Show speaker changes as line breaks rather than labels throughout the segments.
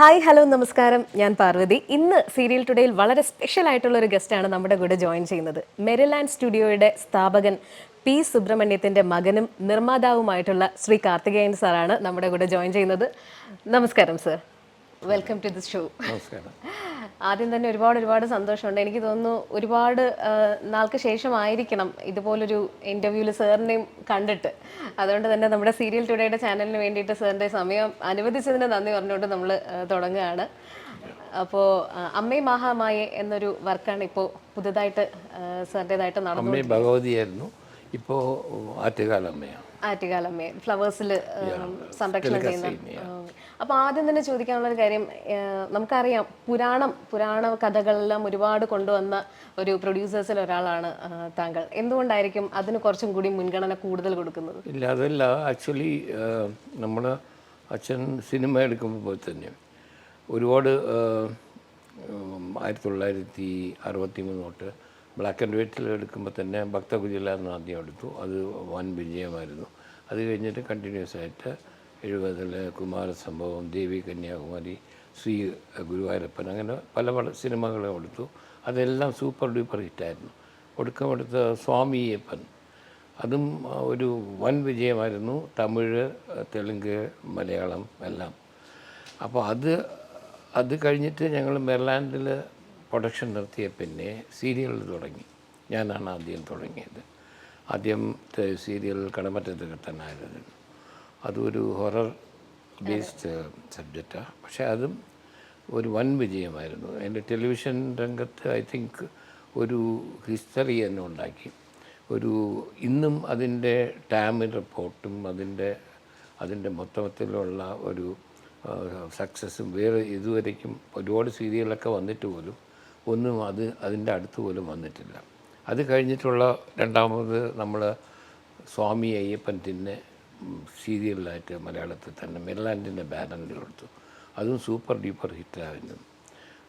Hi hello നമസ്കാരം. ഞാൻ പാർവതി. ഇന്ന് സീരിയൽ ടുഡേയിൽ വളരെ സ്പെഷ്യൽ ആയിട്ടുള്ള ഒരു ഗസ്റ്റാണ് നമ്മുടെ കൂടെ ജോയിൻ ചെയ്യുന്നത്. മെരിലാൻഡ് സ്റ്റുഡിയോയുടെ സ്ഥാപകൻ പി സുബ്രഹ്മണ്യത്തിന്റെ മകനും നിർമ്മാതാവുമായിട്ടുള്ള ശ്രീ കാർത്തികേയൻ സാറാണ് നമ്മുടെ കൂടെ ജോയിൻ ചെയ്യുന്നത്. നമസ്കാരം sir welcome to the show
നമസ്കാരം.
ആദ്യം തന്നെ ഒരുപാട് ഒരുപാട് സന്തോഷമുണ്ട്. എനിക്ക് തോന്നുന്നു ഒരുപാട് നാൾക്ക് ശേഷമായിരിക്കണം ഇതുപോലൊരു ഇന്റർവ്യൂവിൽ സാറിനെയും കണ്ടിട്ട്. അതുകൊണ്ട് തന്നെ നമ്മുടെ സീരിയൽ ടുഡേയുടെ ചാനലിന് വേണ്ടിയിട്ട് സാറിന്റെ സമയം അനുവദിച്ചതിന് നന്ദി പറഞ്ഞുകൊണ്ട് നമ്മൾ തുടങ്ങുകയാണ്. അപ്പോൾ അമ്മേ മഹാമായെ എന്നൊരു വർക്കാണ് ഇപ്പോൾ പുതുതായിട്ട് സാറിന്റെതായിട്ട്
നടന്നത് ഭഗവതിയായിരുന്നു. ഇപ്പോൾ ആറ്റുകാലമ്മയാണ്
ആറ്റുകാലമ്മയെ ഫ്ലവേഴ്സിൽ സംരക്ഷണം ചെയ്യുന്ന അപ്പോൾ ആദ്യം തന്നെ ചോദിക്കാനുള്ള ഒരു കാര്യം നമുക്കറിയാം പുരാണം പുരാണ കഥകളെല്ലാം ഒരുപാട് കൊണ്ടുവന്ന ഒരു പ്രൊഡ്യൂസേഴ്സിൽ ഒരാളാണ് താങ്കൾ. എന്തുകൊണ്ടായിരിക്കും അതിന് കുറച്ചും കൂടി മുൻഗണന കൂടുതൽ കൊടുക്കുന്നത്?
ഇല്ല അതല്ല. ആക്ച്വലി നമ്മൾ അച്ഛൻ സിനിമ എടുക്കുമ്പോൾ തന്നെ. ഒരുപാട് ആയിരത്തി തൊള്ളായിരത്തി അറുപത്തി മൂന്ന് തൊട്ട് ബ്ലാക്ക് ആൻഡ് വൈറ്റിൽ എടുക്കുമ്പോൾ തന്നെ ഭക്തകുജില എന്ന് ആദ്യം എടുത്തു. അത് വൻ വിജയമായിരുന്നു. അത് കഴിഞ്ഞിട്ട് കണ്ടിന്യൂസ് ആയിട്ട് എഴുപതിൽ കുമാരസംഭവം ദേവി കന്യാകുമാരി ശ്രീ ഗുരുവായൂരപ്പൻ അങ്ങനെ പല പല സിനിമകളും എടുത്തു അതെല്ലാം സൂപ്പർ ഡ്യൂപ്പർ ഹിറ്റായിരുന്നു ഒടുക്കമെടുത്ത സ്വാമിയപ്പൻ അതും ഒരു വൻ വിജയമായിരുന്നു. തമിഴ് തെലുങ്ക് മലയാളം എല്ലാം. അപ്പോൾ അത് അത് കഴിഞ്ഞിട്ട് ഞങ്ങൾ മെർലാൻഡിൽ പ്രൊഡക്ഷൻ നിർത്തിയ പിന്നെ സീരിയൽ തുടങ്ങി. ഞാനാണ് ആദ്യം തുടങ്ങിയത്. ആദ്യം സീരിയൽ കടമറ്റത്ത് കെട്ടനായിരുന്നു. അതൊരു ഹൊറർ ബേസ്ഡ് സബ്ജക്റ്റാണ് പക്ഷേ അതും ഒരു വൻ വിജയമായിരുന്നു. എന്റെ ടെലിവിഷൻ രംഗത്ത് ഐ തിങ്ക് ഒരു ഹിസ്റ്ററി തന്നെ ഉണ്ടാക്കി. ഒരു ഇന്നും അതിന്റെ ടാമിൻ റിപ്പോർട്ടും അതിന്റെ അതിന്റെ മൊത്തത്തിലുള്ള ഒരു സക്സസ്സും വേറെ ഇതുവരേക്കും ഒരുപാട് സീരിയലൊക്കെ വന്നിട്ട് പോലും ഒന്നും അത് അതിന്റെ അടുത്ത് പോലും വന്നിട്ടില്ല. അത് കഴിഞ്ഞിട്ടുള്ള രണ്ടാമത് നമ്മൾ സ്വാമി അയ്യപ്പൻ തിന്നെ സീരിയലായിട്ട് മലയാളത്തിൽ തന്നെ മെർലാൻഡിന്റെ ബാനറിൽ കൊടുത്തു. അതും സൂപ്പർ ഡ്യൂപ്പർ ഹിറ്റായിരുന്നു.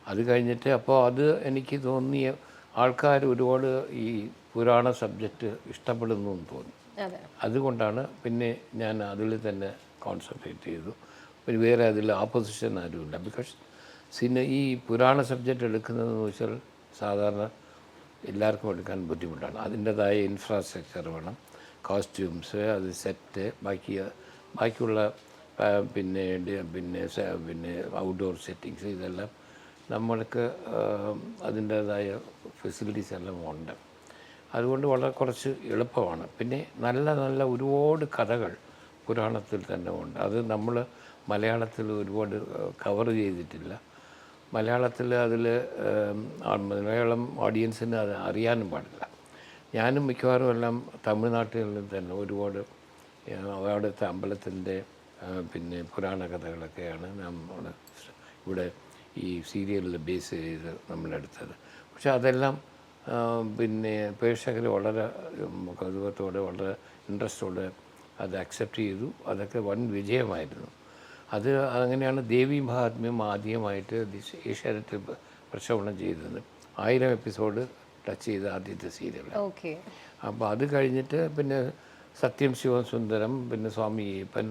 അത് കഴിഞ്ഞിട്ട് അപ്പോൾ അത് എനിക്ക് തോന്നിയ ആൾക്കാർ ഒരുപാട് ഈ പുരാണ സബ്ജക്റ്റ് ഇഷ്ടപ്പെടുന്നു എന്ന് തോന്നി.
അതെ.
അതുകൊണ്ടാണ് പിന്നെ ഞാൻ അതിൽ തന്നെ കോൺസെൻട്രേറ്റ് ചെയ്തു. പിന്നെ വേറെ അതിൽ ആപ്പോസിഷൻ ആരുമില്ല. ബിക്കോസ് സിനിമ ഈ പുരാണ സബ്ജക്റ്റ് എടുക്കുന്നതെന്ന് വെച്ചാൽ സാധാരണ എല്ലാവർക്കും എടുക്കാൻ ബുദ്ധിമുട്ടാണ്. അതിന്റെതായ ഇൻഫ്രാസ്ട്രക്ചർ വേണം. കോസ്റ്റ്യൂംസ് അത് സെറ്റ് ബാക്കി ബാക്കിയുള്ള പിന്നെ പിന്നെ പിന്നെ ഔട്ട്ഡോർ സെറ്റിങ്സ് ഇതെല്ലാം നമ്മൾക്ക് അതിന്റേതായ ഫെസിലിറ്റീസ് എല്ലാം ഉണ്ട്. അതുകൊണ്ട് വളരെ കുറച്ച് എളുപ്പമാണ്. പിന്നെ നല്ല നല്ല ഒരുപാട് കഥകൾ പുരാണത്തിൽ തന്നെ ഉണ്ട്. അത് നമ്മൾ മലയാളത്തിൽ ഒരുപാട് കവർ ചെയ്തിട്ടില്ല. മലയാളത്തിൽ അതിൽ മലയാളം ഓഡിയൻസിന് അത് അറിയാനും പാടില്ല. ഞാനും മിക്കവാറും എല്ലാം തമിഴ്നാട്ടിൽ തന്നെ ഒരുപാട് അവിടുത്തെ അമ്പലത്തിന്റെ പിന്നെ പുരാണ കഥകളൊക്കെയാണ് നമ്മൾ ഇവിടെ ഈ സീരിയലിൽ ബേസ് ചെയ്ത് നമ്മളെടുത്തത് പക്ഷെ അതെല്ലാം പിന്നെ പ്രേക്ഷകർ വളരെ കൗതുകത്തോടെ വളരെ ഇൻട്രസ്റ്റോടെ അത് അക്സെപ്റ്റ് ചെയ്തു. അതൊക്കെ വൻ വിജയമായിരുന്നു. അത് അങ്ങനെയാണ് ദേവി മഹാത്മ്യം ആദ്യമായിട്ട് ഏഷ്യാനെറ്റ് പ്രക്ഷേപണം ചെയ്തത്. ആയിരം എപ്പിസോഡ് ടച്ച് ചെയ്ത ആദ്യത്തെ സീരിയൽ
ഓക്കെ.
അപ്പോൾ അത് കഴിഞ്ഞിട്ട് പിന്നെ സത്യം ശിവം സുന്ദരം പിന്നെ സ്വാമി അയ്യപ്പൻ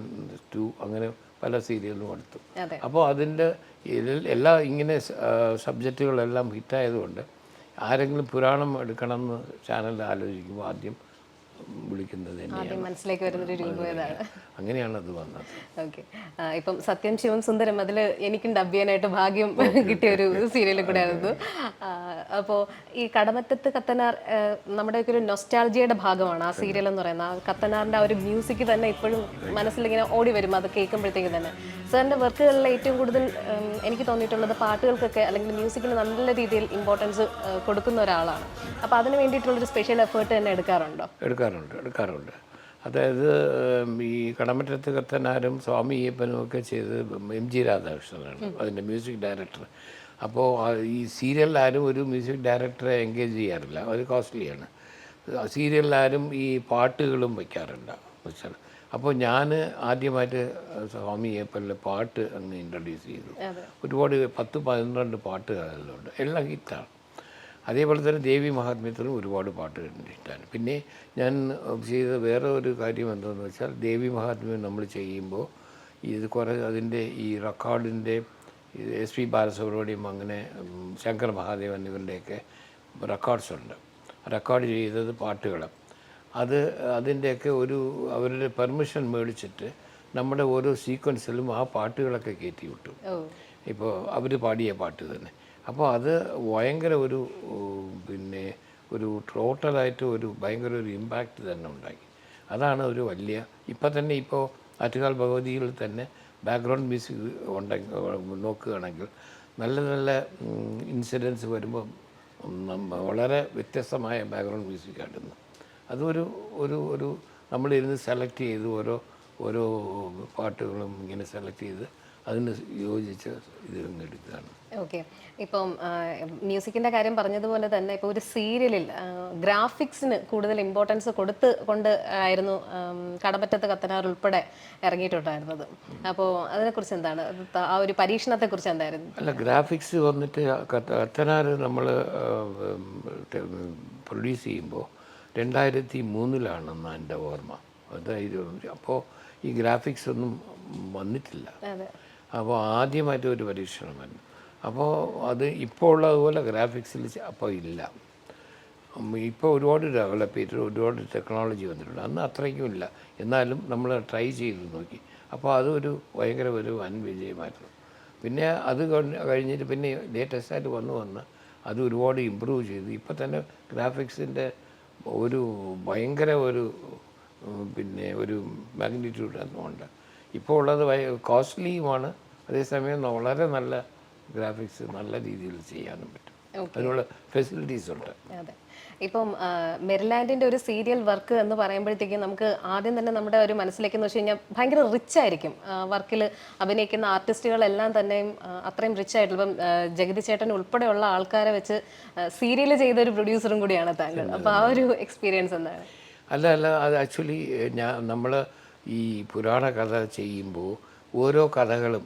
ടു അങ്ങനെ പല സീരിയലും എടുത്തു. അപ്പോൾ അതിന്റെ എല്ലാ ഇങ്ങനെ സബ്ജക്റ്റുകളെല്ലാം ഹിറ്റായതുകൊണ്ട് ആരെങ്കിലും പുരാണം എടുക്കണം എന്ന് ചാനൽ ആലോചിക്കുമ്പോൾ ആദ്യം വിളിക്കുന്നത് തന്നെയാണ്. അങ്ങനെയാണ് അത് വന്നത്.
ഓക്കെ. ഇപ്പം സത്യം ശിവം സുന്ദരം അതിൽ എനിക്കും ഡബ്ബിയാനായിട്ട് ഭാഗ്യം കിട്ടിയ ഒരു സീരിയൽ കൂടെ ആയിരുന്നു. അപ്പോൾ ഈ കടമറ്റത്ത് കത്തനാർ നമ്മുടെ നമ്മുടെയൊക്കെ ഒരു നൊസ്റ്റാൾജിയുടെ ഭാഗമാണ് ആ സീരിയൽ എന്ന് പറയുന്നത്. ആ കത്തനാറിന്റെ ആ ഒരു മ്യൂസിക് തന്നെ ഇപ്പോഴും മനസ്സിലിങ്ങനെ ഓടി വരും അത് കേൾക്കുമ്പോഴത്തേക്ക് തന്നെ. സാറിന്റെ വർക്കുകളിൽ ഏറ്റവും കൂടുതൽ എനിക്ക് തോന്നിയിട്ടുള്ളത് പാട്ടുകൾക്കൊക്കെ അല്ലെങ്കിൽ മ്യൂസിക്കിന് നല്ല രീതിയിൽ ഇമ്പോർട്ടൻസ് കൊടുക്കുന്ന ഒരാളാണ്. അപ്പോൾ അതിന് വേണ്ടിയിട്ടുള്ളൊരു സ്പെഷ്യൽ എഫേർട്ട് തന്നെ എടുക്കാറുണ്ടോ?
എടുക്കാറുണ്ട്. എടുക്കാറുണ്ട് അതായത് ഈ കടമറ്റത്ത് കത്തനാരും സ്വാമി അയ്യപ്പനും ഒക്കെ ചെയ്ത് എം ജി രാധാകൃഷ്ണനാണ് അതിന്റെ മ്യൂസിക് ഡയറക്ടർ. അപ്പോൾ ഈ സീരിയലിൽ ആരും ഒരു മ്യൂസിക് ഡയറക്ടറെ എൻഗേജ് ചെയ്യാറില്ല അത് കോസ്റ്റ്ലിയാണ്. സീരിയലിൽ ആരും ഈ പാട്ടുകളും വയ്ക്കാറുണ്ട് അപ്പോൾ ഞാൻ ആദ്യമായിട്ട് സ്വാമി അയ്യപ്പനിലെ പാട്ട് അങ്ങ് ഇൻട്രൊഡ്യൂസ് ചെയ്തു. ഒരുപാട് പത്ത് പന്ത്രണ്ട് പാട്ടുകളുണ്ട് എല്ലാം ഹിറ്റാണ്. അതേപോലെ തന്നെ ദേവി മഹാത്മ്യത്തിലും ഒരുപാട് പാട്ടുകൾ ഇഷ്ടമാണ് പിന്നെ ഞാൻ ചെയ്ത വേറെ ഒരു കാര്യം എന്താണെന്ന് വെച്ചാൽ ദേവി മഹാത്മ്യം നമ്മൾ ചെയ്യുമ്പോൾ ഇത് കുറേ അതിന്റെ ഈ റെക്കോർഡിന്റെ എസ് പി ബാലസുബ്രഹ്മണ്യം അങ്ങനെ ശങ്കർ മഹാദേവൻ ഇവരുടെയൊക്കെ റെക്കോർഡ്സ് ഉണ്ട് റെക്കോർഡ് ചെയ്തത് പാട്ടുകൾ അത് അതിന്റെയൊക്കെ ഒരു അവരുടെ പെർമിഷൻ മേടിച്ചിട്ട് നമ്മുടെ ഓരോ സീക്വൻസിലും ആ പാട്ടുകളൊക്കെ കയറ്റി വിട്ടു. ഇപ്പോൾ അവർ പാടിയ പാട്ട് തന്നെ. അപ്പോൾ അത് ഭയങ്കര ഒരു പിന്നെ ഒരു ടോട്ടലായിട്ട് ഒരു ഭയങ്കര ഒരു ഇമ്പാക്റ്റ് തന്നെ ഉണ്ടാക്കി അതാണ് ഒരു വലിയ ഇപ്പം തന്നെ ഇപ്പോൾ ആറ്റുകാൽ ഭഗവതിയിൽ തന്നെ ബാക്ക്ഗ്രൗണ്ട് മ്യൂസിക് ഉണ്ടെങ്കിൽ നോക്കുകയാണെങ്കിൽ നല്ല നല്ല ഇൻസിഡൻസ് വരുമ്പോൾ വളരെ വ്യത്യസ്തമായ ബാക്ക്ഗ്രൗണ്ട് മ്യൂസിക് ആയിരുന്നു അതൊരു ഒരു ഒരു നമ്മളിരുന്ന് സെലക്ട് ചെയ്ത് ഓരോ ഓരോ പാട്ടുകളും ഇങ്ങനെ സെലക്ട് ചെയ്ത് അതിന് യോജിച്ച് ഇത് എടുക്കുകയാണ്
ഓക്കെ ഇപ്പം മ്യൂസിക്കിന്റെ കാര്യം പറഞ്ഞതുപോലെ തന്നെ ഇപ്പോൾ ഒരു സീരിയലിൽ ഗ്രാഫിക്സിന് കൂടുതൽ ഇമ്പോർട്ടൻസ് കൊടുത്ത് കൊണ്ട് ആയിരുന്നു കടമറ്റത്ത് കത്തനാർ ഉൾപ്പെടെ ഇറങ്ങിയിട്ടുണ്ടായിരുന്നത്. അപ്പോൾ അതിനെക്കുറിച്ച് എന്താണ്? ആ ഒരു പരീക്ഷണത്തെ കുറിച്ച് എന്തായിരുന്നു?
അല്ല ഗ്രാഫിക്സ് വന്നിട്ട് കത്തനാർ നമ്മൾ പ്രൊഡ്യൂസ് ചെയ്യുമ്പോൾ രണ്ടായിരത്തി മൂന്നിലാണെന്ന് എന്റെ ഓർമ്മ. അതായത് അപ്പോൾ ഈ ഗ്രാഫിക്സ് ഒന്നും വന്നിട്ടില്ല. അപ്പോൾ ആദ്യമായിട്ട് ഒരു പരീക്ഷണമായിരുന്നു അപ്പോൾ അത് ഇപ്പോൾ ഉള്ളതുപോലെ ഗ്രാഫിക്സിൽ അപ്പോൾ ഇല്ല. ഇപ്പോൾ ഒരുപാട് ഡെവലപ്പ് ചെയ്തിട്ട് ഒരുപാട് ടെക്നോളജി വന്നിട്ടുണ്ട്. അന്ന് അത്രയ്ക്കും ഇല്ല. എന്നാലും നമ്മൾ ട്രൈ ചെയ്ത് നോക്കി. അപ്പോൾ അതൊരു ഭയങ്കര ഒരു വൻ വിജയമായിരുന്നു. പിന്നെ അത് കഴിഞ്ഞിട്ട് പിന്നെ ലേറ്റസ്റ്റ് ആയിട്ട് വന്നു വന്ന് അത് ഒരുപാട് ഇമ്പ്രൂവ് ചെയ്തു ഇപ്പോൾ തന്നെ ഗ്രാഫിക്സിന്റെ ഒരു ഭയങ്കര ഒരു പിന്നെ ഒരു മാഗ്നിറ്റ്യൂഡ് ഉണ്ട് ഇപ്പോൾ ഉള്ളത് കോസ്റ്റ്ലിയുമാണ്. അതേസമയം വളരെ നല്ല ഗ്രാഫിക്സ് നല്ല രീതിയിൽ ചെയ്യാനും പറ്റും. അതിനുള്ള ഫെസിലിറ്റീസ് ഉണ്ട്.
അതെ. ഇപ്പം ആ, മെരിലാൻഡിന്റെ ഒരു സീരിയൽ വർക്ക് എന്ന് പറയുമ്പോഴത്തേക്കും നമുക്ക് ആദ്യം തന്നെ നമ്മുടെ ഒരു മനസ്സിലേക്ക് എന്ന് വെച്ച് കഴിഞ്ഞാൽ ഭയങ്കര റിച്ച് ആയിരിക്കും. വർക്കിൽ അഭിനയിക്കുന്ന ആർട്ടിസ്റ്റുകളെല്ലാം തന്നെയും അത്രയും റിച്ച് ആയിട്ടുള്ള ഇപ്പം ജഗതി ചേട്ടൻ ഉൾപ്പെടെയുള്ള ആൾക്കാരെ വെച്ച് സീരിയൽ ചെയ്ത ഒരു പ്രൊഡ്യൂസറും കൂടിയാണ് താങ്കൾ. അപ്പോൾ ആ ഒരു എക്സ്പീരിയൻസ് എന്താണ്?
അല്ല അല്ല അത് ആക്ച്വലി ഞാൻ നമ്മൾ ഈ പുരാണ കഥ ചെയ്യുമ്പോൾ ഓരോ കഥകളും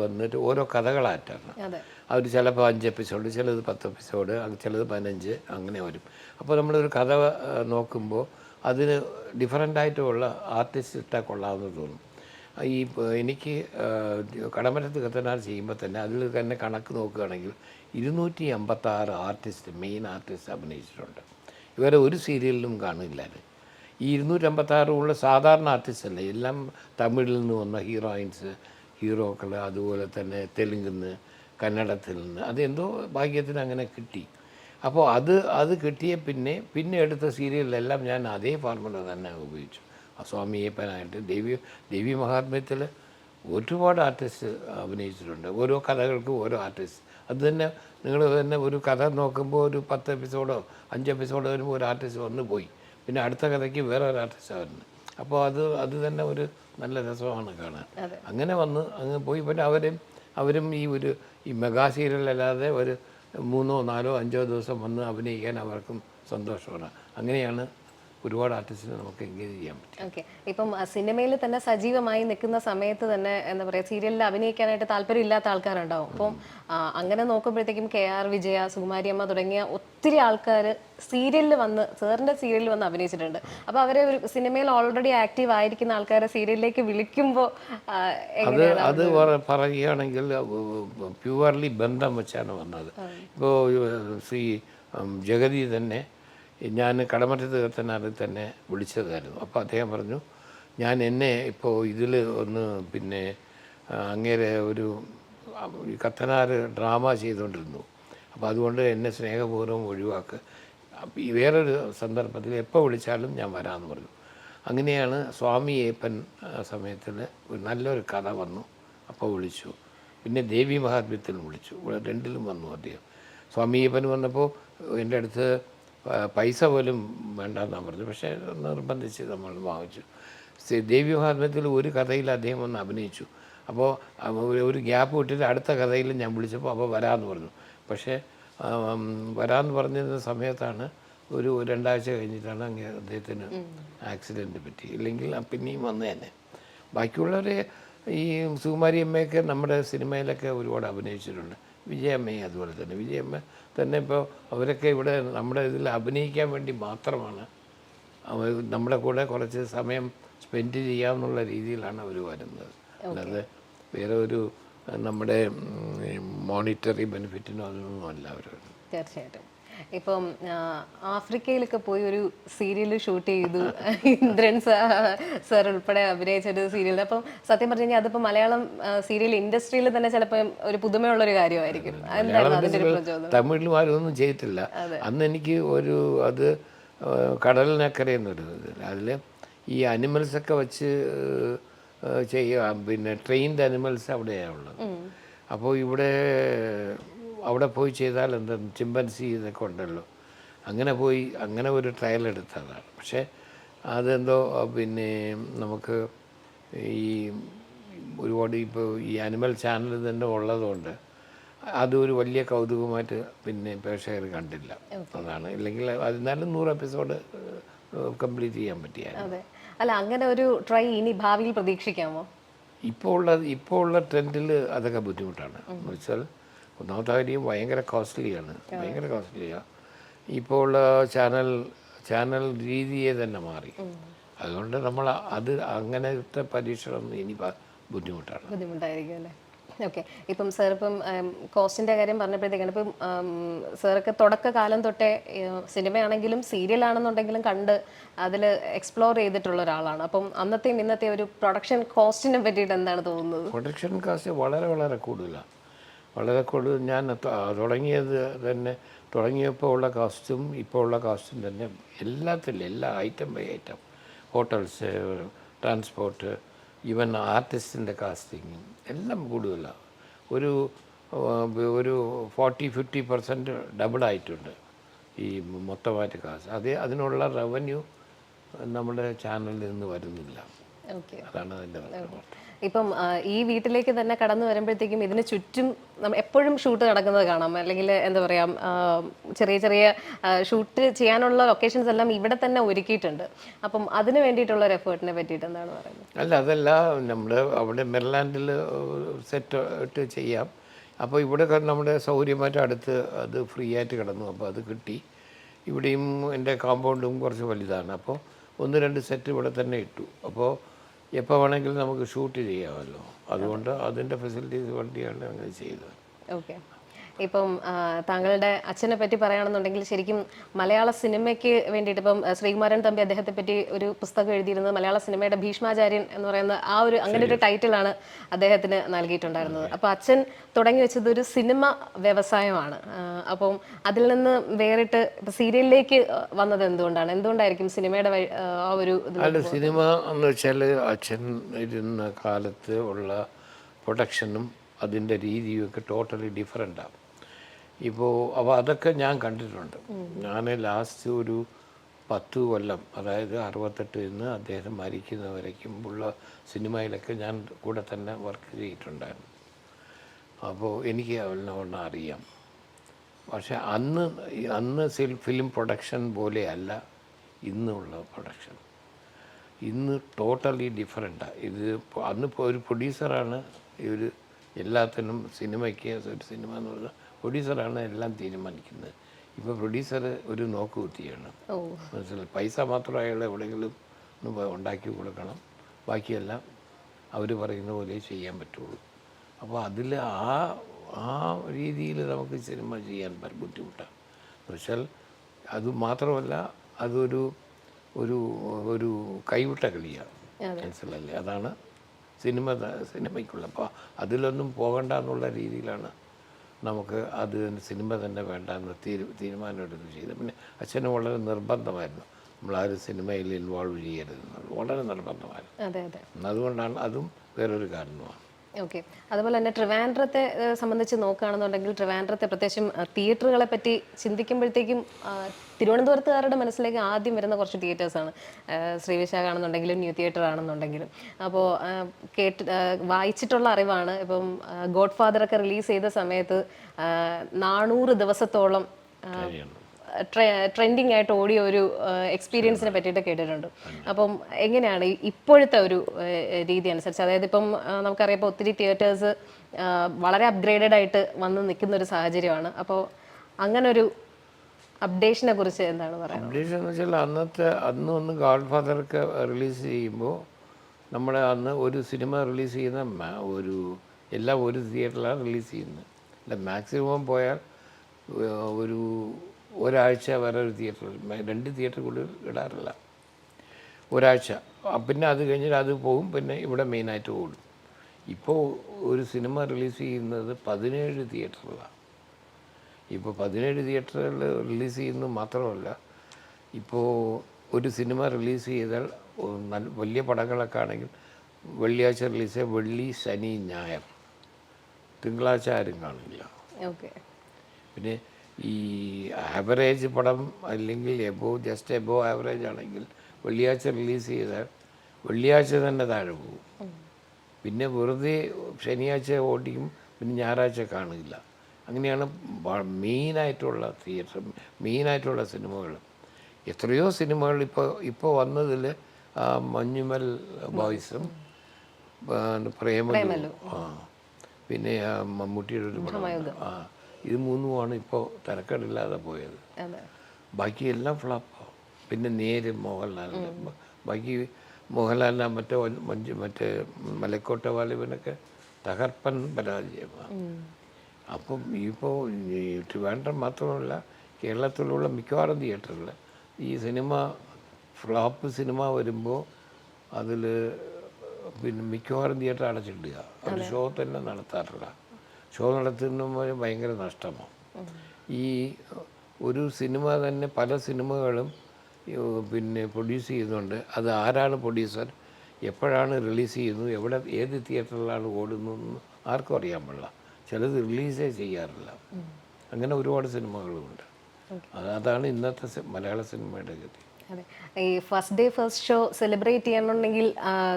വന്നിട്ട് ഓരോ കഥകളായിട്ടാണ്. അവർ ചിലപ്പോൾ അഞ്ച് എപ്പിസോഡ് ചിലത് പത്ത് എപ്പിസോഡ് ചിലത് പതിനഞ്ച് അങ്ങനെ വരും. അപ്പോൾ നമ്മളൊരു കഥ നോക്കുമ്പോൾ അതിന് ഡിഫറെന്റ് ആയിട്ടുള്ള ആർട്ടിസ്റ്റ് ഇട്ടാൽ കൊള്ളാമെന്ന് തോന്നും. ഈ എനിക്ക് കടമരത്ത് കത്തനാർ ചെയ്യുമ്പോൾ തന്നെ അതിൽ തന്നെ കണക്ക് നോക്കുകയാണെങ്കിൽ ഇരുന്നൂറ്റി അമ്പത്താറ് ആർട്ടിസ്റ്റ് മെയിൻ ആർട്ടിസ്റ്റ് അഭിനയിച്ചിട്ടുണ്ട്. ഇവരെ ഒരു സീരിയലിലും കാണില്ല ഈ ഇരുന്നൂറ്റമ്പത്താറുള്ള സാധാരണ ആർട്ടിസ്റ്റ് അല്ലേ? എല്ലാം തമിഴിൽ നിന്ന് വന്ന ഹീറോയിൻസ് ഹീറോക്കൾ അതുപോലെ തന്നെ തെലുങ്കിൽ നിന്ന് കന്നഡത്തിൽ നിന്ന്. അതെന്തോ ഭാഗ്യത്തിന് അങ്ങനെ കിട്ടി. അപ്പോൾ അത് അത് കിട്ടിയ പിന്നെ പിന്നെ എടുത്ത സീരിയലിലെല്ലാം ഞാൻ അതേ ഫോർമുല തന്നെ ഉപയോഗിച്ചു. ആ സ്വാമി അയ്യപ്പനായിട്ട് ദേവി ദേവി മഹാത്മ്യത്തിൽ ഒരുപാട് ആർട്ടിസ്റ്റ് അഭിനയിച്ചിട്ടുണ്ട്. ഓരോ കഥകൾക്ക് ഓരോ ആർട്ടിസ്റ്റ് അത് തന്നെ നിങ്ങൾ തന്നെ ഒരു കഥ നോക്കുമ്പോൾ ഒരു പത്ത് എപ്പിസോഡോ അഞ്ച് എപ്പിസോഡോ വരുമ്പോൾ ഒരു ആർട്ടിസ്റ്റ് വന്നു പോയി. പിന്നെ അടുത്ത കഥയ്ക്ക് വേറെ ഒരു ആർട്ടിസ്റ്റ് വരുന്നത് അപ്പോൾ അത് അത് തന്നെ ഒരു നല്ല രസമാണ് കാണാൻ. അങ്ങനെ വന്ന് അങ്ങ് പോയി. പിന്നെ അവരും അവരും ഈ ഒരു ഈ മെഗാ സീരിയലല്ലാതെ ഒരു മൂന്നോ നാലോ അഞ്ചോ ദിവസം വന്ന് അഭിനയിക്കാൻ അവർക്കും സന്തോഷമാണ്. അങ്ങനെയാണ് ഒരുപാട് ആർട്ടിസ്റ്റിനെ നമുക്ക് എൻഗേജ് ചെയ്യാൻ പറ്റും.
ഓക്കെ. ഇപ്പം സിനിമയിൽ തന്നെ സജീവമായി നിൽക്കുന്ന സമയത്ത് തന്നെ എന്താ പറയുക സീരിയലിൽ അഭിനയിക്കാനായിട്ട് താല്പര്യമില്ലാത്ത ആൾക്കാരുണ്ടാവും. അപ്പം അങ്ങനെ നോക്കുമ്പോഴത്തേക്കും കെ ആർ വിജയ സുകുമാരിയമ്മ തുടങ്ങിയ ഒത്തിരി ആൾക്കാർ സീരിയലിൽ വന്ന് സാറിന്റെ സീരിയലിൽ വന്ന് അഭിനയിച്ചിട്ടുണ്ട്. അപ്പോൾ അവരെ ഒരു സിനിമയിൽ ഓൾറെഡി ആക്റ്റീവ് ആയിരിക്കുന്ന ആൾക്കാരെ സീരിയലിലേക്ക് വിളിക്കുമ്പോൾ
അത് അത് പറ- പറയുകയാണെങ്കിൽ പ്യുവർലി ബന്ധം വെച്ചാണ് വന്നത്. ഇപ്പോൾ ശ്രീ ജഗതി തന്നെ ഞാൻ കടമറ്റത്ത് കത്തനാറിൽ തന്നെ വിളിച്ചതായിരുന്നു. അപ്പോൾ അദ്ദേഹം പറഞ്ഞു ഞാൻ എന്നെ ഇപ്പോൾ ഇതിൽ ഒന്ന് പിന്നെ അങ്ങേരെ ഒരു കത്തനാറ് ഡ്രാമ ചെയ്തുകൊണ്ടിരുന്നു അപ്പോൾ അതുകൊണ്ട് എന്നെ സ്നേഹപൂർവം ഒഴിവാക്ക്. അപ്പോൾ ഈ വേറൊരു സന്ദർഭത്തിൽ എപ്പോൾ വിളിച്ചാലും ഞാൻ വരാമെന്ന് പറഞ്ഞു. അങ്ങനെയാണ് സ്വാമി ഏപ്പൻ സമയത്തിൽ ഒരു നല്ലൊരു കഥ വന്നു. അപ്പോൾ വിളിച്ചു. പിന്നെ ദേവി മഹാത്മ്യത്തിൽ വിളിച്ചു. രണ്ടിലും വന്നു അദ്ദേഹം. സ്വാമി ഏപ്പൻ വന്നപ്പോൾ എന്റെ അടുത്ത് പൈസ പോലും വേണ്ടെന്നാണ് പറഞ്ഞു. പക്ഷേ നിർബന്ധിച്ച് നമ്മൾ വാങ്ങിച്ചു. സെ- ദേവി മഹാത്മ്യത്തിൽ ഒരു കഥയിൽ അദ്ദേഹം ഒന്ന് അഭിനയിച്ചു. അപ്പോൾ ഒരു ഗ്യാപ്പ് വിട്ടിട്ട് അടുത്ത കഥയിൽ ഞാൻ വിളിച്ചപ്പോൾ അപ്പോൾ വരാമെന്ന് പറഞ്ഞു. പക്ഷേ വരാമെന്ന് പറഞ്ഞിരുന്ന സമയത്താണ് ഒരു രണ്ടാഴ്ച കഴിഞ്ഞിട്ടാണ് അങ്ങ് അദ്ദേഹത്തിന് ആക്സിഡന്റ് പറ്റി. ഇല്ലെങ്കിൽ പിന്നെയും വന്നു തന്നെ. ബാക്കിയുള്ളവരെ ഈ സുകുമാരി അമ്മയൊക്കെ നമ്മുടെ സിനിമയിലൊക്കെ ഒരുപാട് അഭിനയിച്ചിട്ടുണ്ട്. വിജയമ്മയും അതുപോലെ തന്നെ. വിജയമ്മ തന്നെ ഇപ്പോൾ അവരൊക്കെ ഇവിടെ നമ്മുടെ ഇതിൽ അഭിനയിക്കാൻ വേണ്ടി മാത്രമാണ്. അവർ നമ്മുടെ കൂടെ കുറച്ച് സമയം സ്പെൻഡ് ചെയ്യാമെന്നുള്ള രീതിയിലാണ് അവർ വരുന്നത്. അല്ലാതെ വേറെ ഒരു നമ്മുടെ മോണിറ്ററി ബെനിഫിറ്റിനോ അതിനൊന്നും അല്ല അവർ
തീർച്ചയായിട്ടും. ഇപ്പം ആഫ്രിക്കയിലൊക്കെ പോയി ഒരു സീരിയൽ ഷൂട്ട് ചെയ്തു. ഇന്ദ്രൻ സാർ ഉൾപ്പെടെ അഭിനയിച്ച ഒരു സീരിയൽ അപ്പം സത്യം പറഞ്ഞു കഴിഞ്ഞാൽ അതിപ്പോൾ മലയാളം സീരിയൽ ഇൻഡസ്ട്രിയിൽ തന്നെ ചിലപ്പോൾ ഒരു പുതുമയുള്ള ഒരു കാര്യമായിരിക്കും
തമിഴിലും ആരും ഒന്നും ചെയ്തിട്ടില്ല. അന്ന് എനിക്ക് ഒരു അത് കടലിനക്കര എന്നൊരു അതിൽ ഈ അനിമൽസൊക്കെ വെച്ച് ചെയ്യുക പിന്നെ ട്രെയിൻഡ് അനിമൽസ് അവിടെയാണ് ഉള്ളത്. അപ്പോൾ ഇവിടെ അവിടെ പോയി ചെയ്താൽ എന്താ ചിമ്പൻസി ഇതൊക്കെ ഉണ്ടല്ലോ. അങ്ങനെ പോയി അങ്ങനെ ഒരു ട്രയൽ എടുത്തതാണ്. പക്ഷേ അതെന്തോ പിന്നെ നമുക്ക് ഈ ഒരുപാട് ഇപ്പോൾ ഈ അനിമൽ ചാനൽ തന്നെ ഉള്ളതുകൊണ്ട് അതൊരു വലിയ കൗതുകമായിട്ട് പിന്നെ പ്രേക്ഷകർ കണ്ടില്ല. അതാണ്. ഇല്ലെങ്കിൽ അതിനാലും നൂറ് എപ്പിസോഡ് കംപ്ലീറ്റ് ചെയ്യാൻ പറ്റിയായിരുന്നു
അതെ. അല്ല അങ്ങനെ ഒരു ട്രൈ ഇനി ഭാവിയിൽ പ്രതീക്ഷിക്കാമോ?
ഇപ്പോൾ ഉള്ള ഇപ്പോൾ ഉള്ള ട്രെൻഡിൽ അതൊക്കെ ബുദ്ധിമുട്ടാണ്. എന്ന് വെച്ചാൽ ഒന്നാമത്തെ കാര്യം ഭയങ്കര കോസ്റ്റ്ലിയാണ്. ഭയങ്കര കോസ്റ്റ്ലിയാണ് ഇപ്പോൾ ചാനൽ ചാനൽ രീതിയെ തന്നെ മാറി. അതുകൊണ്ട് നമ്മൾ അത് അങ്ങനത്തെ പരീക്ഷണം ഇനി ബുദ്ധിമുട്ടാണ്.
ബുദ്ധിമുട്ടായിരിക്കും അല്ലേ? ഓക്കെ. ഇപ്പം സാർ ഇപ്പം കോസ്റ്റിന്റെ കാര്യം പറഞ്ഞപ്പോഴത്തേക്കാണ് ഇപ്പം സാറൊക്കെ തുടക്കകാലം തൊട്ടേ സിനിമയാണെങ്കിലും സീരിയൽ ആണെന്നുണ്ടെങ്കിലും കണ്ട് അതിൽ എക്സ്പ്ലോർ ചെയ്തിട്ടുള്ള ഒരാളാണ്. അപ്പം അന്നത്തെയും ഇന്നത്തെ ഒരു പ്രൊഡക്ഷൻ കോസ്റ്റിനെ പറ്റിയിട്ട് എന്താണ് തോന്നുന്നത്?
പ്രൊഡക്ഷൻ കാസ്റ്റ് വളരെ വളരെ കൂടുതലാണ് വളരെ കൂടുതൽ ഞാൻ തുടങ്ങിയത് തന്നെ തുടങ്ങിയപ്പോൾ ഉള്ള കാസ്റ്റും ഇപ്പോൾ ഉള്ള കാസ്റ്റും തന്നെ എല്ലാത്തിലും എല്ലാ item by item hotels transport even ആർട്ടിസ്റ്റിന്റെ casting എല്ലാം കൂടുതലാണ് ഒരു ഒരു ഫോർട്ടി ഫിഫ്റ്റി പെർസെന്റ് ഡബിളായിട്ടുണ്ട് ഈ മൊത്തമായിട്ട് കാസ്റ്റ് അത് അതിനുള്ള റവന്യൂ നമ്മുടെ ചാനലിൽ നിന്ന് വരുന്നില്ല. അതാണ് അതിന്റെ പ്രശ്നം
ഇപ്പം ഈ വീട്ടിലേക്ക് തന്നെ കടന്നു വരുമ്പോഴത്തേക്കും ഇതിന് ചുറ്റും എപ്പോഴും ഷൂട്ട് നടക്കുന്നത് കാണാം. അല്ലെങ്കിൽ എന്താ പറയാ ചെറിയ ചെറിയ ഷൂട്ട് ചെയ്യാനുള്ള ലൊക്കേഷൻസ് എല്ലാം ഇവിടെ തന്നെ ഒരുക്കിയിട്ടുണ്ട്. അപ്പം അതിന് വേണ്ടിയിട്ടുള്ള ഒരു എഫേർട്ടിനെ പറ്റിയിട്ട് എന്താണ് പറയുന്നത്?
അല്ല അതല്ല നമ്മൾ അവിടെ മെർലാൻഡിൽ സെറ്റ് ഇട്ട് ചെയ്യാം. അപ്പോൾ ഇവിടെ നമ്മുടെ സൗകര്യമായിട്ട് അടുത്ത് അത് ഫ്രീ ആയിട്ട് കിടന്നു. അപ്പോൾ അത് കിട്ടി. ഇവിടെയും എന്റെ കോമ്പൗണ്ടും കുറച്ച് വലുതാണ്. അപ്പോൾ ഒന്ന് രണ്ട് സെറ്റ് ഇവിടെ തന്നെ ഇട്ടു. അപ്പോൾ എപ്പോൾ വേണമെങ്കിലും നമുക്ക് ഷൂട്ട് ചെയ്യാമല്ലോ. അതുകൊണ്ട് അതിന്റെ ഫെസിലിറ്റീസ് വേണ്ടിയാണ് അങ്ങനെ ചെയ്തത്
ഓക്കെ. ഇപ്പം താങ്കളുടെ അച്ഛനെ പറ്റി പറയുകയാണെന്നുണ്ടെങ്കിൽ ശരിക്കും മലയാള സിനിമയ്ക്ക് വേണ്ടിയിട്ട് ഇപ്പം ശ്രീകുമാരൻ തമ്പി അദ്ദേഹത്തെ പറ്റി ഒരു പുസ്തകം എഴുതിയിരുന്നത് മലയാള സിനിമയുടെ ഭീഷ്മാചാര്യൻ എന്ന് പറയുന്ന ആ ഒരു അങ്ങനെ ഒരു ടൈറ്റിലാണ് അദ്ദേഹത്തിന് നൽകിയിട്ടുണ്ടായിരുന്നത്. അപ്പോൾ അച്ഛൻ തുടങ്ങി വെച്ചത് ഒരു സിനിമ വ്യവസായമാണ്. അപ്പം അതിൽ നിന്ന് വേറിട്ട് ഇപ്പം സീരിയലിലേക്ക് വന്നത് എന്തുകൊണ്ടാണ്? എന്തുകൊണ്ടായിരിക്കും സിനിമയുടെ ആ, ഒരു
അല്ല സിനിമ എന്ന് വെച്ചാൽ അച്ഛൻ ഇരുന്ന കാലത്ത് ഉള്ള പ്രൊഡക്ഷനും അതിന്റെ രീതിയും ഒക്കെ ടോട്ടലി ഡിഫറെന്റാണ് ഇപ്പോൾ അപ്പോൾ അതൊക്കെ ഞാൻ കണ്ടിട്ടുണ്ട്. ഞാൻ ലാസ്റ്റ് ഒരു പത്ത് കൊല്ലം അതായത് അറുപത്തെട്ടിൽ നിന്ന് അദ്ദേഹം മരിക്കുന്ന വരയ്ക്കും ഉള്ള സിനിമയിലൊക്കെ ഞാൻ കൂടെ തന്നെ വർക്ക് ചെയ്തിട്ടുണ്ടായിരുന്നു. അപ്പോൾ എനിക്ക് അവനോട് അറിയാം. പക്ഷെ അന്ന് അന്ന് ഫിലിം പ്രൊഡക്ഷൻ പോലെയല്ല ഇന്നുള്ള പ്രൊഡക്ഷൻ ഇന്ന് ടോട്ടലി ഡിഫറെന്റാണ് ഇത് അന്ന് ഒരു പ്രൊഡ്യൂസറാണ് ഇവർ എല്ലാത്തിനും സിനിമയ്ക്ക് ഒരു സിനിമ എന്ന് പറഞ്ഞാൽ പ്രൊഡ്യൂസറാണ് എല്ലാം തീരുമാനിക്കുന്നത്. ഇപ്പോൾ പ്രൊഡ്യൂസർ ഒരു നോക്ക് കുത്തിയാണ്. മനസ്സിലായി? പൈസ മാത്രം അയാൾ എവിടെയെങ്കിലും ഉണ്ടാക്കി കൊടുക്കണം. ബാക്കിയെല്ലാം അവർ പറയുന്ന പോലെ ചെയ്യാൻ പറ്റുള്ളൂ. അപ്പോൾ അതിൽ ആ ആ രീതിയിൽ നമുക്ക് സിനിമ ചെയ്യാൻ ബുദ്ധിമുട്ടാണ് എന്നുവെച്ചാൽ അത് മാത്രമല്ല അതൊരു ഒരു ഒരു കൈവിട്ട കളിയാണ് മനസ്സിലല്ലേ അതാണ് സിനിമ സിനിമയ്ക്കുള്ള. അപ്പോൾ അതിലൊന്നും പോകണ്ട എന്നുള്ള രീതിയിലാണ് നമുക്ക് അത് സിനിമ തന്നെ വേണ്ട എന്ന് തീരു തീരുമാനമെടുത്ത് ചെയ്ത്. പിന്നെ അച്ഛന് വളരെ നിർബന്ധമായിരുന്നു. നമ്മളാരും സിനിമയിൽ ഇൻവോൾവ് ചെയ്യരുതെന്നുള്ളത് വളരെ നിർബന്ധമായിരുന്നു.
അതെ അതെ.
അതുകൊണ്ടാണ് അതും വേറൊരു കാരണമാണ്
ഓക്കെ. അതുപോലെ തന്നെ ട്രിവാൻഡ്രത്തെ സംബന്ധിച്ച് നോക്കുകയാണെന്നുണ്ടെങ്കിൽ ട്രിവാൻഡ്രത്തെ പ്രത്യേകിച്ചും തിയേറ്ററുകളെ പറ്റി ചിന്തിക്കുമ്പോഴത്തേക്കും തിരുവനന്തപുരത്തുകാരുടെ മനസ്സിലേക്ക് ആദ്യം വരുന്ന കുറച്ച് തിയേറ്റേഴ്സാണ് ശ്രീവിശാഖ ആണെന്നുണ്ടെങ്കിലും ന്യൂ തിയേറ്റർ ആണെന്നുണ്ടെങ്കിലും. അപ്പോൾ കേട്ട് വായിച്ചിട്ടുള്ള അറിവാണ്. ഇപ്പം ഗോഡ് ഫാദറൊക്കെ റിലീസ് ചെയ്ത സമയത്ത് നാനൂറ് ദിവസത്തോളം ട്രെൻഡിങ് ആയിട്ട് ഓടിയ ഒരു എക്സ്പീരിയൻസിനെ പറ്റിയിട്ട് കേട്ടിട്ടുണ്ട്. അപ്പം എങ്ങനെയാണ് ഇപ്പോഴത്തെ ഒരു രീതി അനുസരിച്ച്? അതായത് ഇപ്പം നമുക്കറിയാം ഇപ്പോൾ ഒത്തിരി തിയേറ്റേഴ്സ് വളരെ അപ്ഗ്രേഡഡ് ആയിട്ട് വന്ന് നിൽക്കുന്ന ഒരു സാഹചര്യമാണ്. അപ്പോൾ അങ്ങനൊരു അപ്ഡേഷനെ കുറിച്ച് എന്താണ് പറയുന്നത്?
അപ്ഡേഷൻ എന്ന് വെച്ചാൽ അന്നത്തെ അന്ന് ഒന്ന് ഗാഡ് ഫാദറൊക്കെ റിലീസ് ചെയ്യുമ്പോൾ നമ്മുടെ അന്ന് ഒരു സിനിമ റിലീസ് ചെയ്യുന്ന ഒരു എല്ലാം ഒരു തിയേറ്ററിലാണ് റിലീസ് ചെയ്യുന്നത്. അല്ല മാക്സിമം പോയാൽ ഒരു ഒരാഴ്ച വരെ ഒരു തിയേറ്ററിൽ രണ്ട് തിയേറ്റർ കൂടുതൽ ഇടാറില്ല. ഒരാഴ്ച. പിന്നെ അത് കഴിഞ്ഞാൽ അത് പോകും പിന്നെ ഇവിടെ മെയിനായിട്ട് ഓടും. ഇപ്പോൾ ഒരു സിനിമ റിലീസ് ചെയ്യുന്നത് പതിനേഴ് തിയേറ്ററിലാണ് ഇപ്പോൾ പതിനേഴ് തിയേറ്ററിൽ റിലീസ് ചെയ്യുന്നത് മാത്രമല്ല ഇപ്പോൾ ഒരു സിനിമ റിലീസ് ചെയ്താൽ നല്ല വലിയ പടങ്ങളൊക്കെ ആണെങ്കിൽ വെള്ളിയാഴ്ച റിലീസ് ചെയ്യുക വെള്ളി ശനി ഞായർ. തിങ്കളാഴ്ച ആരും കാണില്ല.
ഓക്കെ.
പിന്നെ ഈ ആവറേജ് പടം അല്ലെങ്കിൽ എബോ ജസ്റ്റ് എബോ ആവറേജ് ആണെങ്കിൽ വെള്ളിയാഴ്ച റിലീസ് ചെയ്താൽ വെള്ളിയാഴ്ച തന്നെ താഴെ പോകും. പിന്നെ വെറുതെ ശനിയാഴ്ച ഓടിക്കും പിന്നെ ഞായറാഴ്ച കാണില്ല. അങ്ങനെയാണ് മെയിനായിട്ടുള്ള തിയേറ്റർ മെയിനായിട്ടുള്ള സിനിമകൾ. എത്രയോ സിനിമകൾ ഇപ്പോൾ ഇപ്പോൾ വന്നതിൽ മഞ്ഞുമൽ ബോയ്സും പ്രേമലു ആ പിന്നെ മമ്മൂട്ടിയുടെ ഒരു പടം ആ ഇത് മൂന്നുമാണ് ഇപ്പോൾ തിരക്കടില്ലാതെ പോയത്. ബാക്കിയെല്ലാം ഫ്ലാപ്പാ. ഫ്ലോപ്പാണ് പിന്നെ നേര് മോഹൻലാലിന്റെ ബാക്കി മോഹൻലാലിന്റെ മറ്റേ മറ്റേ മലക്കോട്ട വാലിബനൊക്കെ തകർപ്പൻ പരാജയമാണ്. അപ്പം ഇപ്പോൾ ഈ ട്രിവാൻഡ്രം മാത്രമല്ല കേരളത്തിലുള്ള മിക്കവാറും തിയേറ്ററിൽ ഈ സിനിമ ഫ്ലോപ്പ് സിനിമ വരുമ്പോൾ അതിൽ പിന്നെ മിക്കവാറും തിയേറ്റർ അടച്ചിടുക അവർ ഷോ തന്നെ നടത്താറില്ല. ഷോ നടത്തുന്ന ഭയങ്കര നഷ്ടമാണ്. ഈ ഒരു സിനിമ തന്നെ പല സിനിമകളും പിന്നെ പ്രൊഡ്യൂസ് ചെയ്യുന്നുണ്ട്. അത് ആരാണ് പ്രൊഡ്യൂസർ? എപ്പോഴാണ് റിലീസ് ചെയ്യുന്നത് എവിടെ ഏത് തിയേറ്ററിലാണ് ഓടുന്നതെന്ന് ആർക്കും അറിയാൻ പാടില്ല. ചിലത് റിലീസേ ചെയ്യാറില്ല. അങ്ങനെ ഒരുപാട് സിനിമകളുണ്ട്. അത് അതാണ് ഇന്നത്തെ മലയാള സിനിമയുടെ ഗതി.
അതെ. ഈ first day first show celebrate ചെയ്യണമെന്നുണ്ടെങ്കിൽ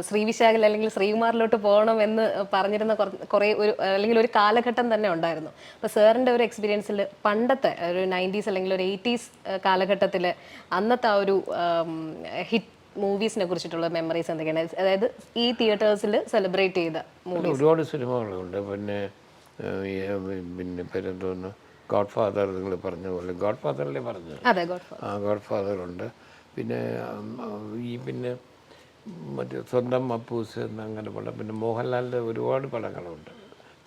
ശ്രീവിശാഖിൽ അല്ലെങ്കിൽ ശ്രീകുമാറിലോട്ട് പോകണം എന്ന് പറഞ്ഞിരുന്ന കുറേ ഒരു അല്ലെങ്കിൽ ഒരു കാലഘട്ടം തന്നെ ഉണ്ടായിരുന്നു. അപ്പോൾ സാറിന്റെ ഒരു എക്സ്പീരിയൻസിൽ പണ്ടത്തെ ഒരു നയന്റീസ് അല്ലെങ്കിൽ ഒരു എയ്റ്റീസ് കാലഘട്ടത്തിൽ അന്നത്തെ ആ ഒരു ഹിറ്റ് മൂവീസിനെ കുറിച്ചിട്ടുള്ള മെമ്മറീസ് എന്തൊക്കെയാണ്? അതായത് ഈ തിയേറ്റേഴ്സിൽ സെലിബ്രേറ്റ് ചെയ്ത
മൂവീസ്. ഒരുപാട് സിനിമകളുണ്ട്. പിന്നെ പിന്നെ പേരെന്തോന്ന് ഗോഡ് ഫാദർ നിങ്ങൾ പറഞ്ഞ പോലെ. ഗോഡ് ഫാദറിലെ
പറഞ്ഞു
ആ ഗോഡ് ഫാദറുണ്ട് പിന്നെ ഈ പിന്നെ മറ്റേ സ്വന്തം അപ്പൂസ് എന്ന് അങ്ങനെ പടം പിന്നെ മോഹൻലാലിന്റെ ഒരുപാട് പടങ്ങളുണ്ട്.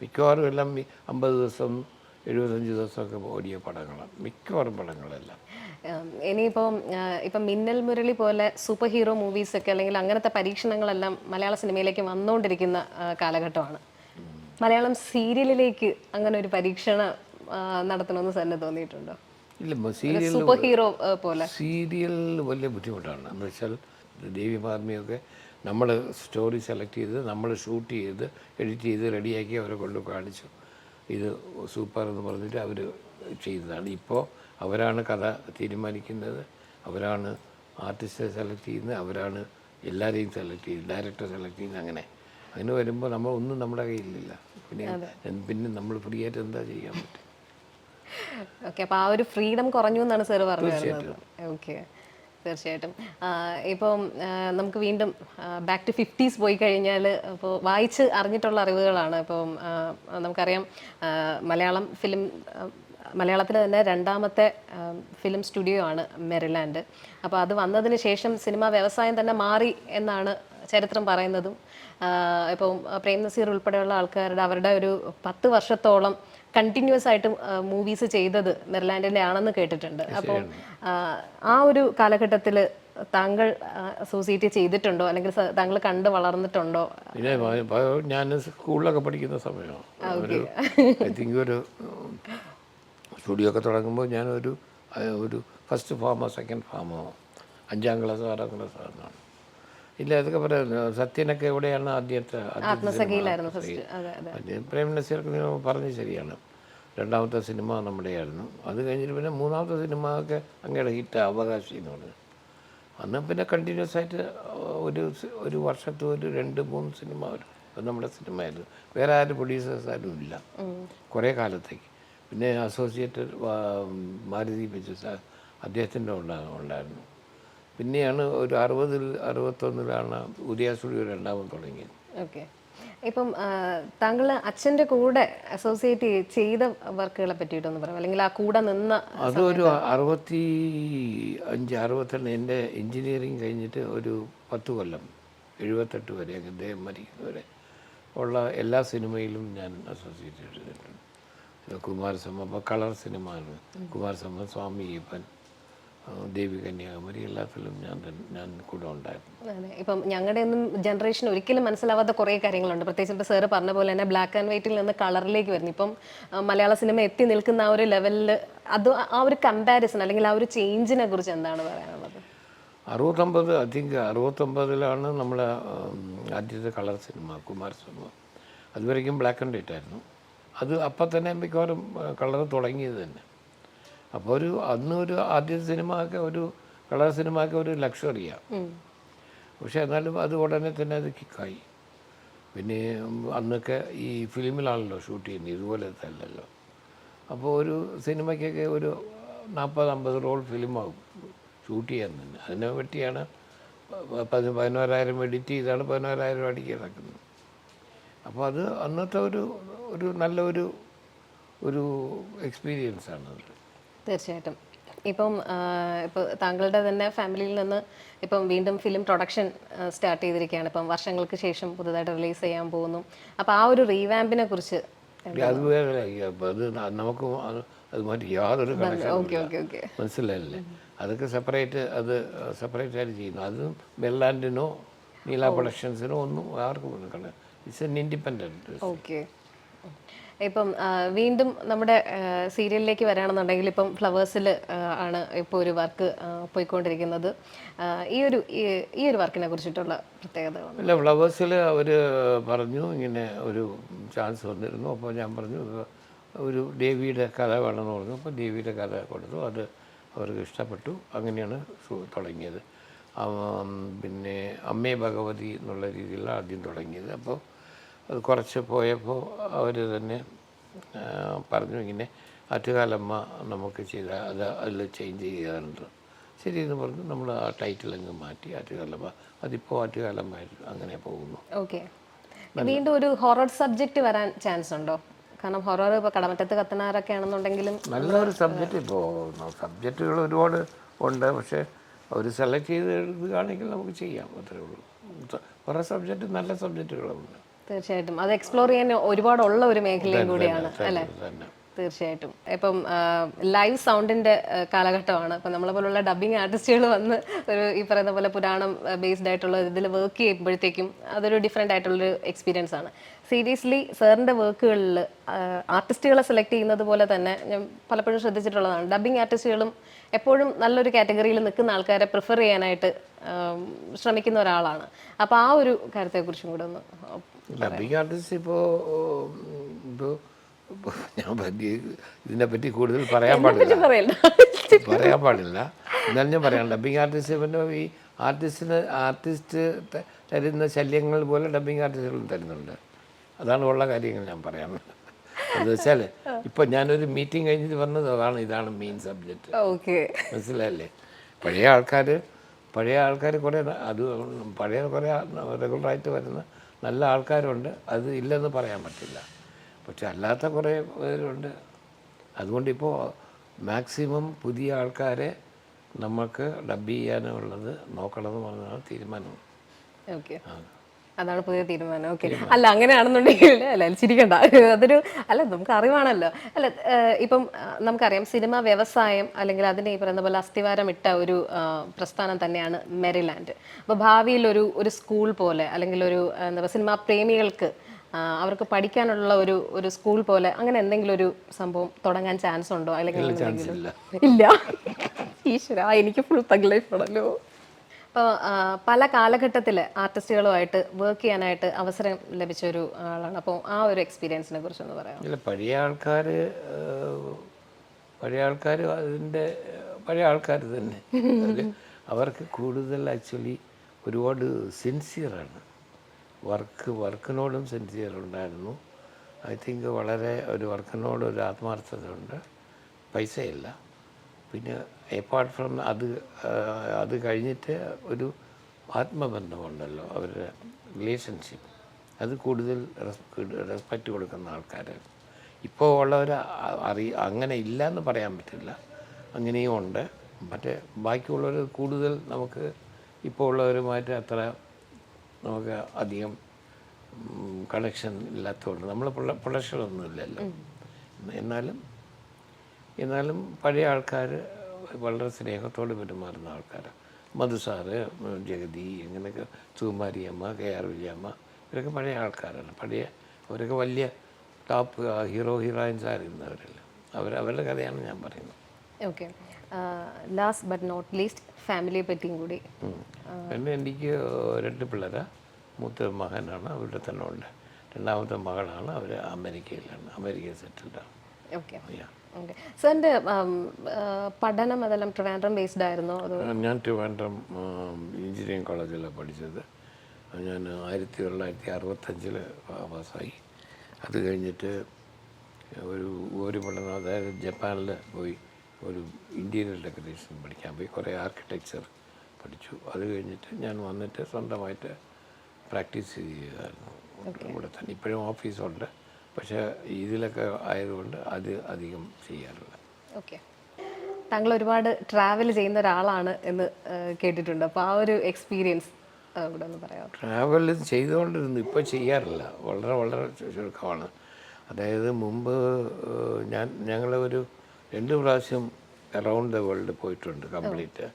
മിക്കവാറും എല്ലാം അമ്പത് ദിവസം എഴുപത്തഞ്ച് ദിവസമൊക്കെ ഓടിയ പടങ്ങളാണ്. മിക്കവാറും പടങ്ങളെല്ലാം.
ഇനിയിപ്പോൾ ഇപ്പം മിന്നൽ മുരളി പോലെ സൂപ്പർ ഹീറോ മൂവീസ് ഒക്കെ അല്ലെങ്കിൽ അങ്ങനത്തെ പരീക്ഷണങ്ങളെല്ലാം മലയാള സിനിമയിലേക്ക് വന്നുകൊണ്ടിരിക്കുന്ന കാലഘട്ടമാണ്. മലയാളം സീരിയലിലേക്ക് അങ്ങനെ ഒരു പരീക്ഷണം നടത്തണമെന്ന് തന്നെ തോന്നിയിട്ടുണ്ടോ?
ഇല്ല സീരിയൽ
സൂപ്പർ ഹീറോ പോലെ.
സീരിയൽ വലിയ ബുദ്ധിമുട്ടാണ്. എന്ന് വെച്ചാൽ ദേവി മാർമിയൊക്കെ നമ്മൾ സ്റ്റോറി സെലക്ട് ചെയ്ത് നമ്മൾ ഷൂട്ട് ചെയ്ത് എഡിറ്റ് ചെയ്ത് റെഡിയാക്കി അവരെ കൊണ്ട് കാണിച്ചു. ഇത് സൂപ്പർ എന്ന് പറഞ്ഞിട്ട് അവർ ചെയ്തതാണ്. ഇപ്പോൾ അവരാണ് കഥ തീരുമാനിക്കുന്നത്. അവരാണ് ആർട്ടിസ്റ്റിനെ സെലക്ട് ചെയ്യുന്നത്. അവരാണ് എല്ലാവരെയും സെലക്ട് ചെയ്യുന്നത്. ഡയറക്ടർ സെലക്ട് ചെയ്യുന്നത്. അങ്ങനെ അങ്ങനെ വരുമ്പോൾ നമ്മൾ ഒന്നും നമ്മുടെ കയ്യിലില്ല. പിന്നെ പിന്നെ നമ്മൾ ഫ്രീ ആയിട്ട് എന്താ ചെയ്യാൻ പറ്റും
ഓക്കെ അപ്പോൾ ആ ഒരു ഫ്രീഡം കുറഞ്ഞു എന്നാണ് സാർ പറഞ്ഞത്. ഓക്കെ തീർച്ചയായിട്ടും. ഇപ്പം നമുക്ക് വീണ്ടും ബാക്ക് ടു ഫിഫ്റ്റീസ് പോയി കഴിഞ്ഞാൽ ഇപ്പോൾ വായിച്ച് അറിഞ്ഞിട്ടുള്ള അറിവുകളാണ്. ഇപ്പം നമുക്കറിയാം മലയാളം ഫിലിം മലയാളത്തിൽ തന്നെ രണ്ടാമത്തെ ഫിലിം സ്റ്റുഡിയോ ആണ് മെറിലാൻഡ്. അപ്പോൾ അത് വന്നതിന് ശേഷം സിനിമാ വ്യവസായം തന്നെ മാറി എന്നാണ് ചരിത്രം പറയുന്നതും ഇപ്പം പ്രേം നസീർ ഉൾപ്പെടെയുള്ള ആൾക്കാരുടെ അവരുടെ ഒരു പത്ത് വർഷത്തോളം കണ്ടിന്യൂസ് ആയിട്ട് മൂവീസ് ചെയ്തത് നെതർലാൻഡിന്റെ ആണെന്ന് കേട്ടിട്ടുണ്ട്. അപ്പം ആ ഒരു കാലഘട്ടത്തിൽ താങ്കൾ അസോസിയേറ്റ് ചെയ്തിട്ടുണ്ടോ? അല്ലെങ്കിൽ താങ്കൾ കണ്ട് വളർന്നിട്ടുണ്ടോ?
പിന്നെ ഞാൻ സ്കൂളിലൊക്കെ പഠിക്കുന്ന സമയമാണ്. ഒരു ഐ തിങ്ക് ഒരു സ്റ്റുഡിയോ ഒക്കെ തുടങ്ങുമ്പോൾ ഞാനൊരു ഒരു ഫസ്റ്റ് ഫാമോ സെക്കൻഡ് ഫാമോ അഞ്ചാം ക്ലാസ് ആറാം ക്ലാസ് ആണെന്നാണ്. ഇല്ല അതൊക്കെ പറയാം. സത്യനൊക്കെ എവിടെയാണ് ആദ്യത്തെ ആദ്യത്തെ
ഫസ്റ്റ്. അതെ അതെ.
പ്രേം നസീർക്ക് പറഞ്ഞ് ശരിയാണ്. രണ്ടാമത്തെ സിനിമ നമ്മുടെയായിരുന്നു. അത് കഴിഞ്ഞിട്ട് പിന്നെ മൂന്നാമത്തെ സിനിമ ഒക്കെ അങ്ങയുടെ ഹിറ്റ് അവകാശി എന്ന് പറഞ്ഞു. അന്ന് പിന്നെ കണ്ടിന്യൂസ് ആയിട്ട് ഒരു ഒരു വർഷത്തു ഒരു രണ്ട് മൂന്ന് സിനിമ വരും. അത് നമ്മുടെ സിനിമയായിരുന്നു. വേറെ ആരും പ്രൊഡ്യൂസേഴ്സ് ആരും ഇല്ല. കുറേ കാലത്തേക്ക്. പിന്നെ അസോസിയേറ്റഡ് മാരുതി പിക്ചേഴ്സ് അദ്ദേഹത്തിന്റെ ഉണ്ടാ ഉണ്ടായിരുന്നു. പിന്നെയാണ് ഒരു അറുപതിൽ അറുപത്തൊന്നിലാണ് സ്റ്റുഡിയോ രണ്ടാമത് തുടങ്ങിയത്.
ഓക്കെ. ഇപ്പം താങ്കൾ അച്ഛന്റെ കൂടെ അസോസിയേറ്റ് ചെയ്ത വർക്കുകളെ പറ്റിയിട്ടൊന്ന് പറയാം അല്ലെങ്കിൽ ആ കൂടെ നിന്ന്
അതൊരു അറുപത്തി അഞ്ച് അറുപത്തെണ്ണം എന്റെ എൻജിനീയറിങ് കഴിഞ്ഞിട്ട് ഒരു പത്ത് കൊല്ലം എഴുപത്തെട്ട് വരെ അദ്ദേഹം മരിക്കുന്നവരെ ഉള്ള എല്ലാ സിനിമയിലും ഞാൻ അസോസിയേറ്റ് ചെയ്തിട്ടുണ്ട്. അപ്പോൾ കളർ സിനിമയാണ് കുമാരസമ്മ സ്വാമി ആ, ദേവി കന്യാകുമാരി എല്ലാത്തിലും ഞാൻ ഞാൻ കൂടെ ഉണ്ടായിരുന്നു.
ഇപ്പം ഞങ്ങളുടെ ഒന്നും ജനറേഷൻ ഒരിക്കലും മനസ്സിലാവാത്ത കുറേ കാര്യങ്ങളുണ്ട്. പ്രത്യേകിച്ച് ഇപ്പോൾ സാറ് പറഞ്ഞ പോലെ തന്നെ ബ്ലാക്ക് ആൻഡ് വൈറ്റിൽ നിന്ന് കളറിലേക്ക് വരുന്നു. ഇപ്പം മലയാള സിനിമ എത്തി നിൽക്കുന്ന ആ ഒരു ലെവലിൽ അത് ആ ഒരു കമ്പാരിസൺ അല്ലെങ്കിൽ ആ ഒരു ചേഞ്ചിനെ കുറിച്ച് എന്താണ് പറയാനുള്ളത്?
അറുപത്തൊമ്പത് തിങ്ക് അറുപത്തൊമ്പതിലാണ് നമ്മളെ ആദ്യത്തെ കളർ സിനിമ കുമാർ കുമാരസ്വാമി അതുവരെയ്ക്കും ബ്ലാക്ക് ആൻഡ് വൈറ്റ് ആയിരുന്നു. അത് അപ്പം തന്നെ മിക്കവാറും കളർ തുടങ്ങിയത് തന്നെ. അപ്പോൾ ഒരു അന്ന് ഒരു ആദ്യ സിനിമ ഒക്കെ ഒരു കളർ സിനിമ ഒക്കെ ഒരു ലക്ഷറിയാണ് പക്ഷെ എന്നാലും അത് ഉടനെ തന്നെ അത് കിക്കായി. പിന്നെ അന്നൊക്കെ ഈ ഫിലിമിലാണല്ലോ ഷൂട്ട് ചെയ്യുന്നത് ഇതുപോലത്തെ അല്ലല്ലോ അപ്പോൾ ഒരു സിനിമയ്ക്കൊക്കെ ഒരു നാൽപ്പത് അമ്പത് റോൾ ഫിലിമാകും ഷൂട്ട് ചെയ്യാൻ തന്നെ. അതിനെ പറ്റിയാണ് പതിനോരായിരം എഡിറ്റ് ചെയ്താണ് പതിനോരായിരം അടിക്ക് ഇറക്കുന്നത് അപ്പോൾ അത് അന്നത്തെ ഒരു ഒരു നല്ലൊരു ഒരു എക്സ്പീരിയൻസ് ആണ് അത്
തീർച്ചയായിട്ടും. ഇപ്പം ഇപ്പോൾ താങ്കളുടെ തന്നെ ഫാമിലിയിൽ നിന്ന് ഇപ്പം വീണ്ടും ഫിലിം പ്രൊഡക്ഷൻ സ്റ്റാർട്ട് ചെയ്തിരിക്കുകയാണ്. ഇപ്പം വർഷങ്ങൾക്ക് ശേഷം പുതുതായിട്ട് റിലീസ് ചെയ്യാൻ പോകുന്നു. അപ്പോൾ ആ ഒരു റീവാമ്പിനെ കുറിച്ച്
അത് വേറെ അത് നമുക്ക് അതുമായിട്ട് യാതൊരു മനസ്സിലായില്ലേ? അതൊക്കെ സെപ്പറേറ്റ് അത് സെപ്പറേറ്റ് ആയിട്ട് ചെയ്യുന്നു. അത് ബെല്ലാൻഡിനോ നീല പ്രൊഡക്ഷൻസിനോ ഒന്നും ആർക്കും ഇറ്റ്സ് എൻ ഇൻഡിപെൻഡന്റ്
ഓക്കെ. ഇപ്പം വീണ്ടും നമ്മുടെ സീരിയലിലേക്ക് വരാണെന്നുണ്ടെങ്കിൽ ഇപ്പം ഫ്ലവേഴ്സിൽ ആണ് ഇപ്പോൾ ഒരു വർക്ക് പോയിക്കൊണ്ടിരിക്കുന്നത്. ഈ ഒരു ഈ- ഒരു വർക്കിനെ കുറിച്ചിട്ടുള്ള പ്രത്യേകത
അല്ല ഫ്ലവേഴ്സിൽ അവർ പറഞ്ഞു ഇങ്ങനെ ഒരു ചാൻസ് വന്നിരുന്നു. അപ്പോൾ ഞാൻ പറഞ്ഞു ഒരു ദേവിയുടെ കഥ വേണമെന്ന് പറഞ്ഞു. അപ്പോൾ ദേവിയുടെ കഥ കൊടുത്തു. അത് അവർക്ക് ഇഷ്ടപ്പെട്ടു. അങ്ങനെയാണ് തുടങ്ങിയത്. പിന്നെ അമ്മേ ഭഗവതി എന്നുള്ള രീതിയിലാണ് ആദ്യം തുടങ്ങിയത്. അപ്പോൾ അത് കുറച്ച് പോയപ്പോൾ അവർ തന്നെ പറഞ്ഞു ഇങ്ങനെ ആറ്റുകാലമ്മ നമുക്ക് ചെയ്ത അത് അതിൽ ചേഞ്ച് ചെയ്യാറുണ്ട്. ശരി എന്ന് പറഞ്ഞു നമ്മൾ ആ ടൈറ്റിൽ അങ്ങ് മാറ്റി ആറ്റുകാലമ്മ അതിപ്പോൾ ആറ്റുകാലമ്മയായിട്ട് അങ്ങനെ പോകുന്നു.
ഓക്കെ. വീണ്ടും ഒരു ഹൊറർ സബ്ജക്റ്റ് വരാൻ ചാൻസ് ഉണ്ടോ? കാരണം ഹൊറർ ഇപ്പോൾ കടമറ്റത്ത് കത്തനാരൊക്കെ ആണെന്നുണ്ടെങ്കിലും
നല്ലൊരു സബ്ജക്റ്റ് ഇപ്പോൾ സബ്ജക്റ്റുകൾ ഒരുപാട് ഉണ്ട്. പക്ഷേ അവർ സെലക്ട് ചെയ്ത് എഴുതുകയാണെങ്കിൽ നമുക്ക് ചെയ്യാം അത്രേ ഉള്ളൂ. കുറേ സബ്ജക്റ്റ് നല്ല സബ്ജക്റ്റുകളുണ്ട്
തീർച്ചയായിട്ടും. അത് എക്സ്പ്ലോർ ചെയ്യാൻ ഒരുപാടുള്ള ഒരു മേഖലയും കൂടിയാണ് അല്ലേ? തീർച്ചയായിട്ടും. ഇപ്പം ലൈവ് സൗണ്ടിന്റെ കാലഘട്ടമാണ്. ഇപ്പം നമ്മളെ പോലുള്ള ഡബിങ് ആർട്ടിസ്റ്റുകൾ വന്ന് ഒരു ഈ പറയുന്ന പോലെ പുരാണം ബേസ്ഡ് ആയിട്ടുള്ള ഇതിൽ വർക്ക് ചെയ്യുമ്പോഴത്തേക്കും അതൊരു ഡിഫറെന്റ് ആയിട്ടുള്ളൊരു എക്സ്പീരിയൻസ് ആണ്. സീരിയസ്ലി സാറിന്റെ വർക്കുകളിൽ ആർട്ടിസ്റ്റുകളെ സെലക്ട് ചെയ്യുന്നത് പോലെ തന്നെ ഞാൻ പലപ്പോഴും ശ്രദ്ധിച്ചിട്ടുള്ളതാണ്. ഡബിങ് ആർട്ടിസ്റ്റുകളും എപ്പോഴും നല്ലൊരു കാറ്റഗറിയിൽ നിൽക്കുന്ന ആൾക്കാരെ പ്രിഫർ ചെയ്യാനായിട്ട് ശ്രമിക്കുന്ന ഒരാളാണ്. അപ്പോൾ ആ ഒരു കാര്യത്തെക്കുറിച്ചും കൂടെ ഒന്ന്
ഡബിങ് ആർട്ടിസ്റ്റ് ഇപ്പോൾ ഇപ്പോൾ ഞാൻ പറ്റി ഇതിനെപ്പറ്റി കൂടുതൽ പറയാൻ പാടില്ല. പറയാൻ പാടില്ല. എന്നാലും ഞാൻ പറയാം ഡബിങ് ആർട്ടിസ്റ്റ് പിന്നെ ഈ ആർട്ടിസ്റ്റിന് ആർട്ടിസ്റ്റ് തരുന്ന ശല്യങ്ങൾ പോലെ ഡബിങ് ആർട്ടിസ്റ്റുകളും തരുന്നുണ്ട്. അതാണ് ഉള്ള കാര്യങ്ങൾ ഞാൻ പറയാൻ എന്ന് വെച്ചാൽ ഇപ്പം ഞാനൊരു മീറ്റിംഗ് കഴിഞ്ഞിട്ട് വന്നത് അതാണ് ഇതാണ് മെയിൻ സബ്ജക്റ്റ്
ഓക്കെ.
മനസ്സിലായില്ലേ? പഴയ ആൾക്കാർ പഴയ ആൾക്കാർ കുറേ അത് പഴയ കുറേ റെഗുലറായിട്ട് വരുന്ന നല്ല ആൾക്കാരുണ്ട്. അത് ഇല്ലെന്ന് പറയാൻ പറ്റില്ല. പക്ഷെ അല്ലാത്ത കുറേ പേരുണ്ട്. അതുകൊണ്ടിപ്പോൾ മാക്സിമം പുതിയ ആൾക്കാരെ നമുക്ക് ഡബ് ചെയ്യാനുള്ളത് നോക്കണമെന്ന് പറഞ്ഞാണ് തീരുമാനം.
ഓക്കെ. അതാണ് പുതിയ തീരുമാനം. ഓക്കെ. അല്ല അങ്ങനെയാണെന്നുണ്ടെങ്കിൽ അല്ല ചിരിക്കണ്ട. അതൊരു അല്ല നമുക്ക് അറിവാണല്ലോ. അല്ല ഇപ്പം നമുക്കറിയാം സിനിമ വ്യവസായം അല്ലെങ്കിൽ അതിനെ ഈ പറയുന്ന പോലെ അസ്ഥിവാരം ഇട്ട ഒരു പ്രസ്ഥാനം തന്നെയാണ് മെറിലാൻഡ്. അപ്പോൾ ഭാവിയിൽ ഒരു ഒരു സ്കൂൾ പോലെ അല്ലെങ്കിൽ ഒരു എന്താ പറയുക സിനിമാ പ്രേമികൾക്ക് അവർക്ക് പഠിക്കാനുള്ള ഒരു ഒരു സ്കൂൾ പോലെ അങ്ങനെ എന്തെങ്കിലും ഒരു സംഭവം തുടങ്ങാൻ ചാൻസ് ഉണ്ടോ അല്ലെങ്കിൽ
ഇല്ല.
ഈശ്വര എനിക്ക് ഫുൾ തഗ് ലൈഫ് ആണല്ലോ. അപ്പോൾ പല കാലഘട്ടത്തിൽ ആർട്ടിസ്റ്റുകളുമായിട്ട് വർക്ക് ചെയ്യാനായിട്ട് അവസരം ലഭിച്ച ഒരു ആളാണ്. അപ്പോൾ ആ ഒരു എക്സ്പീരിയൻസിനെ കുറിച്ച് ഒന്ന് പറയാം
ഇല്ല പഴയ ആൾക്കാർ പഴയ ആൾക്കാർ അതിന്റെ പഴയ ആൾക്കാർ തന്നെ. അവർക്ക് കൂടുതൽ ആക്ച്വലി ഒരുപാട് സിൻസിയറാണ് വർക്ക് വർക്കിനോടും സിൻസിയർ ഉണ്ടായിരുന്നു. ഐ തിങ്ക് വളരെ ഒരു വർക്കിനോട് ഒരു ആത്മാർത്ഥത ഉണ്ട് പൈസയില്ല. പിന്നെ എപ്പാർട്ട് ഫ്രം അത് അത് കഴിഞ്ഞിട്ട് ഒരു ആത്മബന്ധമുണ്ടല്ലോ അവരുടെ റിലേഷൻഷിപ്പ് അത് കൂടുതൽ റെസ്പെക്റ്റ് കൊടുക്കുന്ന ആൾക്കാരാണ്. ഇപ്പോൾ ഉള്ളവർ അറി അങ്ങനെ ഇല്ല എന്ന് പറയാൻ പറ്റില്ല. അങ്ങനെയും ഉണ്ട്. മറ്റേ ബാക്കിയുള്ളവർ കൂടുതൽ നമുക്ക് ഇപ്പോൾ ഉള്ളവരുമായിട്ട് അത്ര നമുക്ക് അധികം കണക്ഷൻ ഇല്ലാത്തതുകൊണ്ട് നമ്മൾ പ്രൊഡക്ഷനൊന്നും ഇല്ലല്ലോ എന്നാലും എന്നാലും പഴയ ആൾക്കാർ വളരെ സ്നേഹത്തോടെ പെരുമാറുന്ന ആൾക്കാരാണ് മധുസാറ് ജഗതി അങ്ങനെയൊക്കെ സുകുമാരിയമ്മ കെ ആർ വിജയമ്മ ഇവരൊക്കെ പഴയ ആൾക്കാരാണ്. പഴയ അവരൊക്കെ വലിയ ടോപ്പ് ഹീറോ ഹീറോയിൻസ് ആയിരുന്നവരല്ല അവർ അവരുടെ കഥയാണ് ഞാൻ പറയുന്നത്.
Okay last but not least ഫാമിലിയെ പറ്റിയും കൂടി.
പിന്നെ എനിക്ക് രണ്ട് പിള്ളേരാ. മൂത്ത മകനാണ് അവരുടെ തന്നെ ഉണ്ട്. രണ്ടാമത്തെ മകളാണ് അവർ അമേരിക്കയിലാണ്. അമേരിക്കയിൽ സെറ്റിൽഡാണ്
ഓക്കെ ഓക്കെ സാറിന്റെ പഠനം അതെല്ലാം ട്രിവാൻഡ്രം ബേസ്ഡ് ആയിരുന്നോ?
ഞാൻ ട്രിവാൻഡ്രം എഞ്ചിനീയറിംഗ് കോളേജിലാണ് പഠിച്ചത്. ഞാൻ ആയിരത്തി തൊള്ളായിരത്തി അറുപത്തഞ്ചിൽ പാസ്സായി. അത് കഴിഞ്ഞിട്ട് ഒരു ഒരു പഠനം അതായത് ജപ്പാനിൽ പോയി ഒരു ഇന്റീരിയർ ഡെക്കറേഷൻ പഠിക്കാൻ പോയി. കുറേ ആർക്കിടെക്ചർ പഠിച്ചു. അത് കഴിഞ്ഞിട്ട് ഞാൻ വന്നിട്ട് സ്വന്തമായിട്ട് പ്രാക്ടീസ് ചെയ്യുകയായിരുന്നു. ഇവിടെ തന്നെ. ഇപ്പോഴും ഓഫീസുണ്ട് പക്ഷേ ഇതിലൊക്കെ ആയതുകൊണ്ട് അത് അധികം ചെയ്യാറില്ല.
ഓക്കെ. താങ്കൾ ഒരുപാട് ട്രാവൽ ചെയ്യുന്ന ഒരാളാണ് എന്ന് കേട്ടിട്ടുണ്ട്. അപ്പോൾ ആ ഒരു എക്സ്പീരിയൻസ് ഇവിടെ ഒന്ന് പറയാം
ട്രാവൽ ചെയ്തുകൊണ്ടിരുന്നു. ഇപ്പോൾ ചെയ്യാറില്ല. വളരെ വളരെ ചുരുക്കമാണ്. അതായത് മുമ്പ് ഞാൻ ഞങ്ങൾ ഒരു രണ്ട് പ്രാവശ്യം അറൗണ്ട് ദ വേൾഡ് പോയിട്ടുണ്ട് കംപ്ലീറ്റ്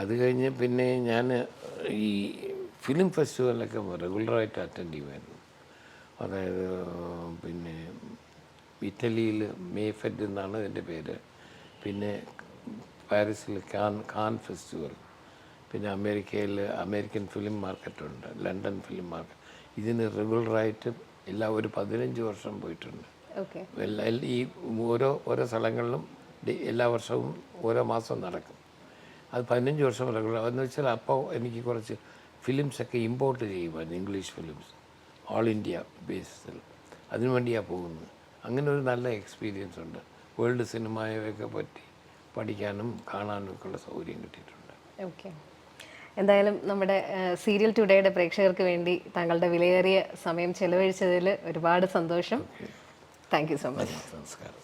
അത് കഴിഞ്ഞ് പിന്നെ ഞാൻ ഈ ഫിലിം ഫെസ്റ്റിവലൊക്കെ റെഗുലറായിട്ട് അറ്റൻഡ് ചെയ്യുമായിരുന്നു. അതായത് പിന്നെ ഇറ്റലിയിൽ മേഫെഡ് എന്നാണ് അതിന്റെ പേര്. പിന്നെ പാരീസിൽ കാൻ കാൻ ഫെസ്റ്റിവൽ. പിന്നെ അമേരിക്കയിൽ അമേരിക്കൻ ഫിലിം മാർക്കറ്റുണ്ട് ലണ്ടൻ ഫിലിം മാർക്കറ്റ്. ഇതിന് റെഗുലറായിട്ട് എല്ലാ ഒരു പതിനഞ്ച് വർഷം പോയിട്ടുണ്ട്. എല്ലാ ഈ ഓരോ ഓരോ സ്ഥലങ്ങളിലും എല്ലാ വർഷവും ഓരോ മാസം നടക്കും. അത് പതിനഞ്ച് വർഷം റെഗുലർ എന്ന് വെച്ചാൽ അപ്പോൾ എനിക്ക് കുറച്ച് ഫിലിംസൊക്കെ ഇമ്പോർട്ട് ചെയ്യുമായിരുന്നു English films. All India basis അതിനുവേണ്ടിയാണ് പോകുന്നത്. അങ്ങനെ ഒരു നല്ല എക്സ്പീരിയൻസ് ഉണ്ട്. വേൾഡ് സിനിമയൊക്കെ പറ്റി പഠിക്കാനും കാണാനും ഒക്കെ ഉള്ള സൗകര്യം കിട്ടിയിട്ടുണ്ട്.
ഓക്കെ എന്തായാലും നമ്മുടെ സീരിയൽ ടുഡേയുടെ പ്രേക്ഷകർക്ക് വേണ്ടി താങ്കളുടെ വിലയേറിയ സമയം ചെലവഴിച്ചതിൽ ഒരുപാട് സന്തോഷം. താങ്ക് യു സോ മച്ച്
നമസ്കാരം.